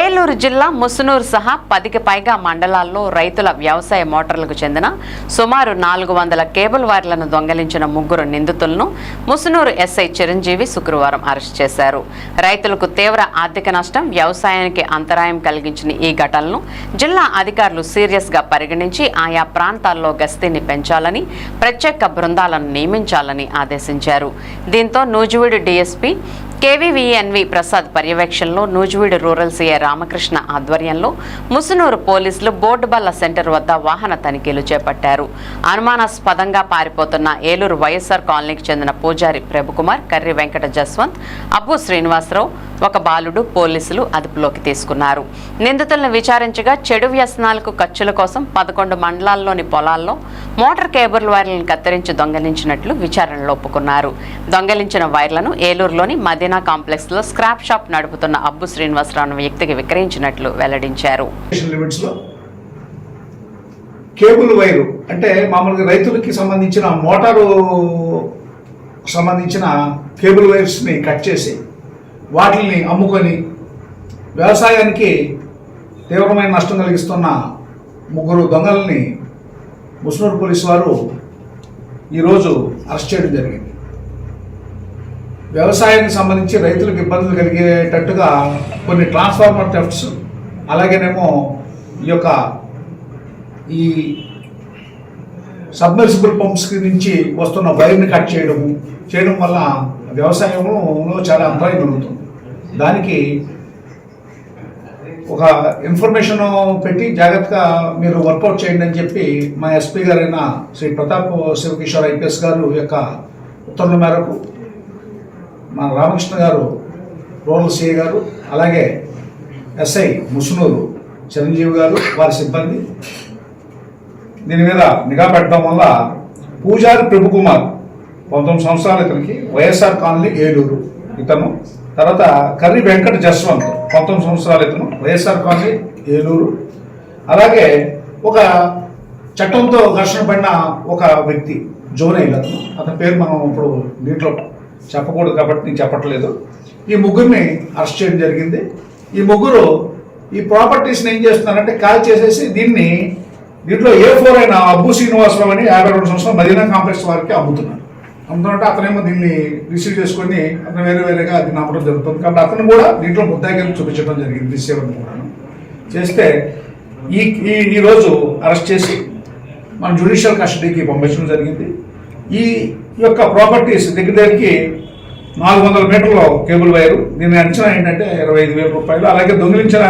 ఏలూరు జిల్లా ముసునూరు సహా పదికి పైగా మండలాల్లో రైతుల వ్యవసాయ మోటార్లకు చెందిన సుమారు నాలుగు వందల కేబుల్ వైర్లను దొంగలించిన ముగ్గురు నిందితులను ముసునూరు ఎస్ఐ చిరంజీవి శుక్రవారం అరెస్ట్ చేశారు. రైతులకు తీవ్ర ఆర్థిక నష్టం వ్యవసాయానికి అంతరాయం కలిగించిన ఈ ఘటనను జిల్లా అధికారులు సీరియస్గా పరిగణించి ఆయా ప్రాంతాల్లో గస్తీని పెంచాలని ప్రత్యేక బృందాలను నియమించాలని ఆదేశించారు. దీంతో నూజివీడు డీఎస్పీ కేవీవీఎన్వి ప్రసాద్ పర్యవేక్షణలో నూజివీడు రూరల్ సీఏ రామకృష్ణ ఆధ్వర్యంలో ముసునూరు పోలీసులు బోర్డుబల్ల సెంటర్ వద్ద వాహన తనిఖీలు చేపట్టారు. అనుమానాస్పదంగా పారిపోతున్న ఏలూరు వైఎస్ఆర్ కాలనీకి చెందిన పూజారి ప్రభుకుమార్ కర్రి వెంకట జస్వంత్ అబ్బు శ్రీనివాసరావు ఒక బాలుడు పోలీసులు అదుపులోకి తీసుకున్నారు. నిందితులను విచారించగా చెడు వ్యసనాలకు ఖర్చుల కోసం పదకొండు మండలాల్లోని పొలాల్లో మోటార్ కేబుల్ వైర్లను కత్తిరించి దొంగలించినట్లు విచారణలో ఒప్పుకున్నారు. దొంగలించిన వైర్లను ఏలూరులోని మదీనా కాంప్లెక్స్లో స్క్రాప్ షాప్ నడుపుతున్న అబ్బు శ్రీనివాసరావు వ్యక్తికి విక్రయించినట్లు వెల్లడించారు. కేబుల్ వైరు అంటే మామూలుగా రైతులకి సంబంధించిన మోటారు సంబంధించిన కేబుల్ వైర్స్ని కట్ చేసి వాటిని అమ్ముకొని వ్యవసాయానికి తీవ్రమైన నష్టం కలిగిస్తున్న ముగ్గురు దొంగల్ని ముస్నూరు పోలీసు వారు ఈరోజు అరెస్ట్ చేయడం జరిగింది. వ్యవసాయానికి సంబంధించి రైతులకు ఇబ్బందులు కలిగేటట్టుగా కొన్ని ట్రాన్స్ఫార్మర్ టెఫ్ట్స్ అలాగేనేమో ఈ యొక్క ఈ సబ్మెర్సిబుల్ పంప్స్ నుంచి వస్తున్న వైర్ని కట్ చేయడము చేయడం వల్ల వ్యవసాయంలో చాలా అంతరాయం జరుగుతుంది దానికి ఒక ఇన్ఫర్మేషన్ పెట్టి జాగ్రత్తగా మీరు వర్కౌట్ చేయండి అని చెప్పి మా ఎస్పీ గారైన శ్రీ ప్రతాప్ శివకిషోర్ ఐపీఎస్ గారు యొక్క ఉత్తర్వుల మేరకు మన రామకృష్ణ గారు రూరల్ సిఐ గారు అలాగే ఎస్ఐ ముసునూరు చిరంజీవి గారు వారి సిబ్బంది. దీని మీద నిఘా పెట్టడం వల్ల పూజారి ప్రభుకుమార్ పంతొమ్మిది సంవత్సరాల ఇతనికి వైఎస్ఆర్ కాలనీ ఏలూరు ఇతను. తర్వాత కర్రి వెంకట జస్వంత్ పంతొమ్మిది సంవత్సరాల ఇతను వైఎస్ఆర్ కాలనీ ఏలూరు. అలాగే ఒక చట్టంతో ఘర్షణ పడిన ఒక వ్యక్తి జోనైల్ అతను. అతని పేరు మనం ఇప్పుడు నీటిలో చెప్పకూడదు కాబట్టి నేను చెప్పట్లేదు. ఈ ముగ్గురిని అరెస్ట్ చేయడం జరిగింది. ఈ ముగ్గురు ఈ ప్రాపర్టీస్ని ఏం చేస్తున్నారంటే కాల్ చేసేసి దీన్ని దీంట్లో ఏ ఫోర్ అయిన అబ్బు శ్రీనివాసరావు అని యాభై రెండు సంవత్సరాలు మదీనా కాంప్లెక్స్ వారికి అమ్ముతున్నారు. అమ్ముతుంటే అతనేమో దీన్ని రిసీవ్ చేసుకొని అతను వేరే వేరేగా దీన్ని అమ్మడం జరుగుతుంది. కాబట్టి అతను కూడా దీంట్లో ముద్దాయిగా చూపించడం జరిగింది దిశేవని కూడా చేస్తే ఈ ఈ ఈరోజు అరెస్ట్ చేసి మన జ్యుడిషియల్ కస్టడీకి పంపించడం జరిగింది. ఈ ఈ యొక్క ప్రాపర్టీస్ దగ్గర దగ్గరికి నాలుగు వందల మీటర్ల కేబుల్ వైరు. దీని అంచనా ఏంటంటే ఇరవై ఐదు వేల రూపాయలు. అలాగే దొంగిలించిన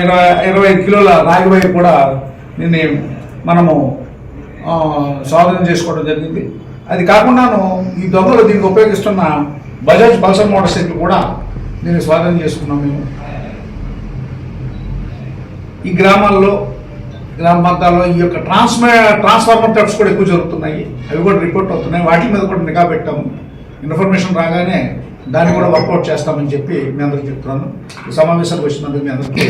ఇరవై ఇరవై ఐదు కిలోల రాగి వైర్ కూడా దీన్ని మనము స్వాధీనం చేసుకోవడం జరిగింది. అది కాకుండాను ఈ దొంగలు దీనికి ఉపయోగిస్తున్న బజాజ్ పల్సర్ మోటార్ సైకిల్ కూడా దీన్ని స్వాధీనం చేసుకున్నాం మేము. ఈ గ్రామాల్లో గ్రామ ప్రాంతాల్లో ఈ యొక్క ట్రాన్స్మ ట్రాన్స్ఫార్మర్ టెప్స్ కూడా ఎక్కువ జరుగుతున్నాయి. అవి కూడా రిపోర్ట్ అవుతున్నాయి. వాటి మీద కూడా నిఘా పెట్టాము. ఇన్ఫర్మేషన్ రాగానే దాన్ని కూడా వర్కౌట్ చేస్తామని చెప్పి మీ అందరికి చెప్తున్నాను. సమావేశానికి వచ్చినందుకు మీ అందరికీ